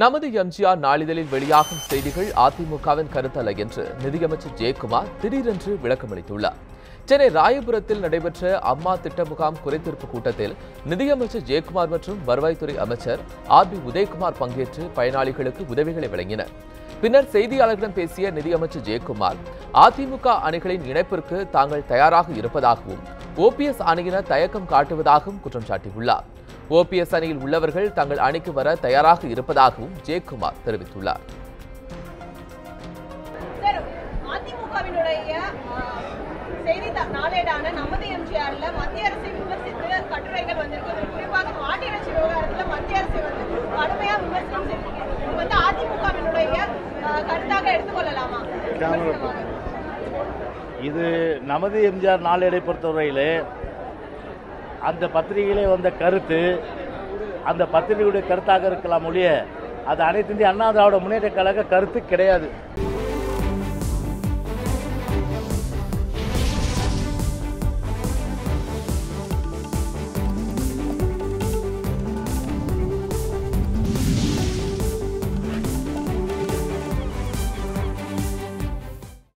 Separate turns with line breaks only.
நமது எம்ஜிஆர் நாளிதழில் வெளியாகும் செய்திகள் அதிமுகவின் கருத்தல்ல என்று நிதியமைச்சர் ஜெயக்குமார் திடீரென்று விளக்கமளித்துள்ளார். சென்னை ராயபுரத்தில் நடைபெற்ற அம்மா திட்ட முகாம் குறைதீர்ப்பு கூட்டத்தில் நிதியமைச்சர் ஜெயக்குமார் மற்றும் வருவாய்த்துறை அமைச்சர் ஆர் பி உதயகுமார் பங்கேற்று பயனாளிகளுக்கு உதவிகளை வழங்கினர். பின்னர் செய்தியாளர்களிடம் பேசிய நிதியமைச்சர் ஜெயக்குமார் அதிமுக அணிகளின் இணைப்பிற்கு தாங்கள் தயாராக இருப்பதாகவும் ஓபிஎஸ் அணியினர் தயக்கம் காட்டுவதாகவும் குற்றம் சாட்டியுள்ளார். ஓபிஎஸ் அணியில் உள்ளவர்கள் தங்கள் அணிக்கு வர தயாராக இருப்பதாகவும் ஜெயக்குமார் தெரிவித்துள்ளார்.
நாளேடான நமது எம்ஜிஆர்ல மத்திய அரசை விமர்சித்து கட்டுரைகள் வந்திருக்கு இதுல குறிப்பாக மாட்டிறைச்சி விவகாரத்துல மத்திய அரசை வந்து கடுமையா விமர்சனம் செஞ்சீங்க இது வந்து அதிமுகவினுடைய அஹ், கருத்தாக எடுத்துக்கொள்ளலாமா? விமர்சனமாக.
இது நமது எம்ஜிஆர் நாளேடை பொறுத்தவரையிலே அந்த பத்திரிகையிலே வந்த கருத்து அந்த பத்திரிகையுடைய கருத்தாக இருக்கலாம் ஒழிய அது அனைத்து இந்திய அண்ணா திராவிட முன்னேற்ற கழக கருத்து கிடையாது.